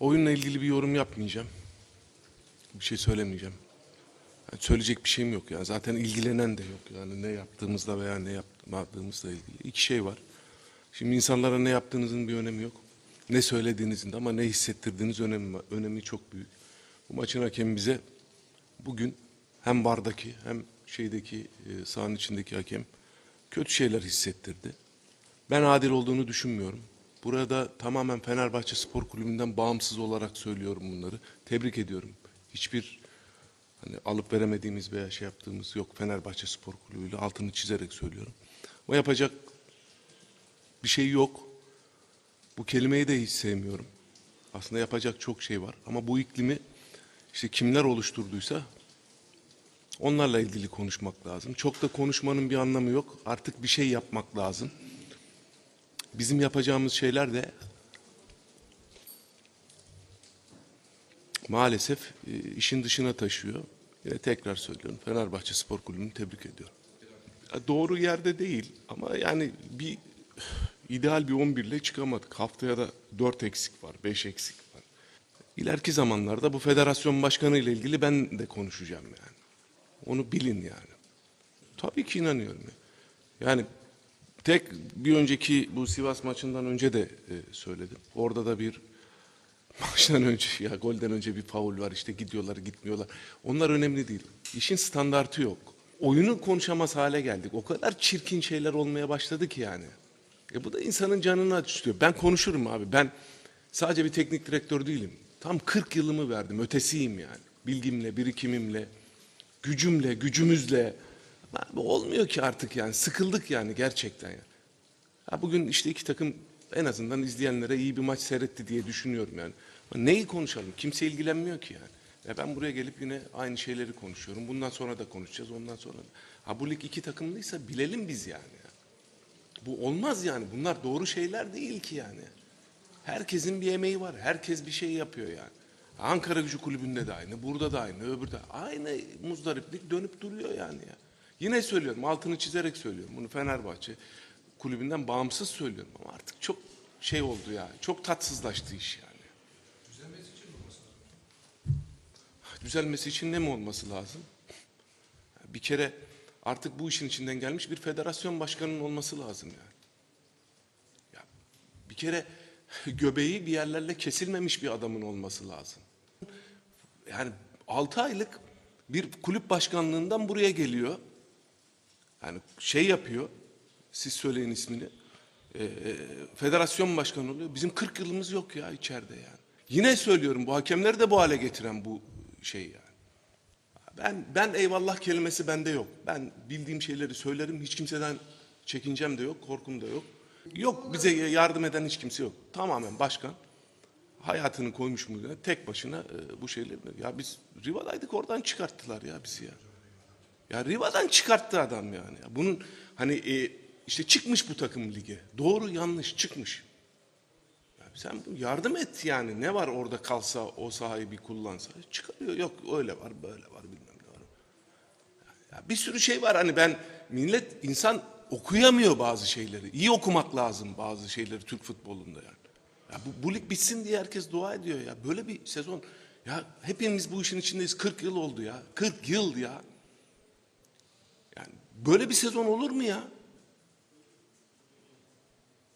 Oyunla ilgili bir yorum yapmayacağım. Bir şey söylemeyeceğim. Yani söyleyecek bir şeyim yok ya. Zaten ilgilenen de yok. Yani ne yaptığımızla veya ne yapmadığımızla ilgili. İki şey var. Şimdi insanlara ne yaptığınızın bir önemi yok. Ne söylediğinizin de ama ne hissettirdiğiniz önemi, önemi çok büyük. Bu maçın hakemi bize bugün hem bardaki hem şeydeki e, sahanın içindeki hakem kötü şeyler hissettirdi. Ben adil olduğunu düşünmüyorum. Burada tamamen Fenerbahçe Spor Kulübü'nden bağımsız olarak söylüyorum bunları. Tebrik ediyorum. Hiçbir hani alıp veremediğimiz veya şey yaptığımız yok Fenerbahçe Spor Kulübü'yle altını çizerek söylüyorum. O yapacak bir şey yok. Bu kelimeyi de hiç sevmiyorum. Aslında yapacak çok şey var ama bu iklimi işte kimler oluşturduysa onlarla ilgili konuşmak lazım. Çok da konuşmanın bir anlamı yok. Artık bir şey yapmak lazım. Bizim yapacağımız şeyler de maalesef e, işin dışına taşıyor. Yine tekrar söylüyorum. Fenerbahçe Spor Kulübü'nü tebrik ediyorum. Doğru yerde değil ama yani bir ideal bir 11 ile çıkamadık. Haftaya da 4 eksik var, 5 eksik var. İleriki zamanlarda bu federasyon başkanı ile ilgili ben de konuşacağım yani. Onu bilin yani. Tabii ki inanıyorum. ya. Yani tek bir önceki bu Sivas maçından önce de e, söyledim. Orada da bir maçtan önce ya golden önce bir faul var işte gidiyorlar gitmiyorlar. Onlar önemli değil. İşin standartı yok. Oyunu konuşamaz hale geldik. O kadar çirkin şeyler olmaya başladı ki yani. E bu da insanın canını acıtıyor. Ben konuşurum abi. Ben sadece bir teknik direktör değilim. Tam 40 yılımı verdim. Ötesiyim yani. Bilgimle, birikimimle, gücümle, gücümüzle. Abi olmuyor ki artık yani. Sıkıldık yani gerçekten ya. Ha bugün işte iki takım en azından izleyenlere iyi bir maç seyretti diye düşünüyorum yani. Neyi konuşalım? Kimse ilgilenmiyor ki yani. Ya ben buraya gelip yine aynı şeyleri konuşuyorum. Bundan sonra da konuşacağız. Ondan sonra da. Ha bu lig iki takımlıysa bilelim biz yani. Bu olmaz yani. Bunlar doğru şeyler değil ki yani. Herkesin bir emeği var. Herkes bir şey yapıyor yani. Ankara Gücü Kulübü'nde de aynı, burada da aynı, öbürde aynı muzdariplik dönüp duruyor yani ya. Yine söylüyorum, altını çizerek söylüyorum. Bunu Fenerbahçe kulübünden bağımsız söylüyorum ama artık çok şey oldu ya. Çok tatsızlaştı iş yani. Düzelmesi için ne mi olması lazım? Bir kere artık bu işin içinden gelmiş bir federasyon başkanının olması lazım yani. Ya bir kere göbeği bir yerlerle kesilmemiş bir adamın olması lazım. Yani 6 aylık bir kulüp başkanlığından buraya geliyor. Yani şey yapıyor. Siz söyleyin ismini. Ee, e, federasyon başkanı oluyor. Bizim 40 yılımız yok ya içeride yani. Yine söylüyorum bu hakemleri de bu hale getiren bu şey yani. Ben ben eyvallah kelimesi bende yok. Ben bildiğim şeyleri söylerim. Hiç kimseden çekincem de yok, korkum da yok. Yok bize yardım eden hiç kimse yok. Tamamen başkan hayatını koymuş mu tek başına e, bu şeyleri. Ya biz Riva'daydık oradan çıkarttılar ya bizi ya. Ya Riva'dan çıkarttı adam yani. Ya Bunun hani e, işte çıkmış bu takım lige. Doğru yanlış çıkmış. Ya sen yardım et yani. Ne var orada kalsa o sahayı bir kullansa. Çıkarıyor. Yok öyle var böyle var bilmem ne var. Ya bir sürü şey var hani ben millet insan okuyamıyor bazı şeyleri. İyi okumak lazım bazı şeyleri Türk futbolunda yani. Ya bu, bu lig bitsin diye herkes dua ediyor ya. Böyle bir sezon. Ya hepimiz bu işin içindeyiz. 40 yıl oldu ya. 40 yıl ya. Böyle bir sezon olur mu ya?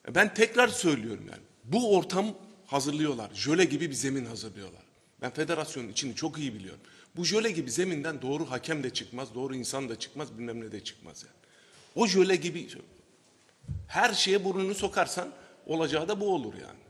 E Ben tekrar söylüyorum yani. Bu ortam hazırlıyorlar. Jöle gibi bir zemin hazırlıyorlar. Ben federasyonun içini çok iyi biliyorum. Bu jöle gibi zeminden doğru hakem de çıkmaz, doğru insan da çıkmaz, bilmem ne de çıkmaz yani. O jöle gibi her şeye burnunu sokarsan olacağı da bu olur yani.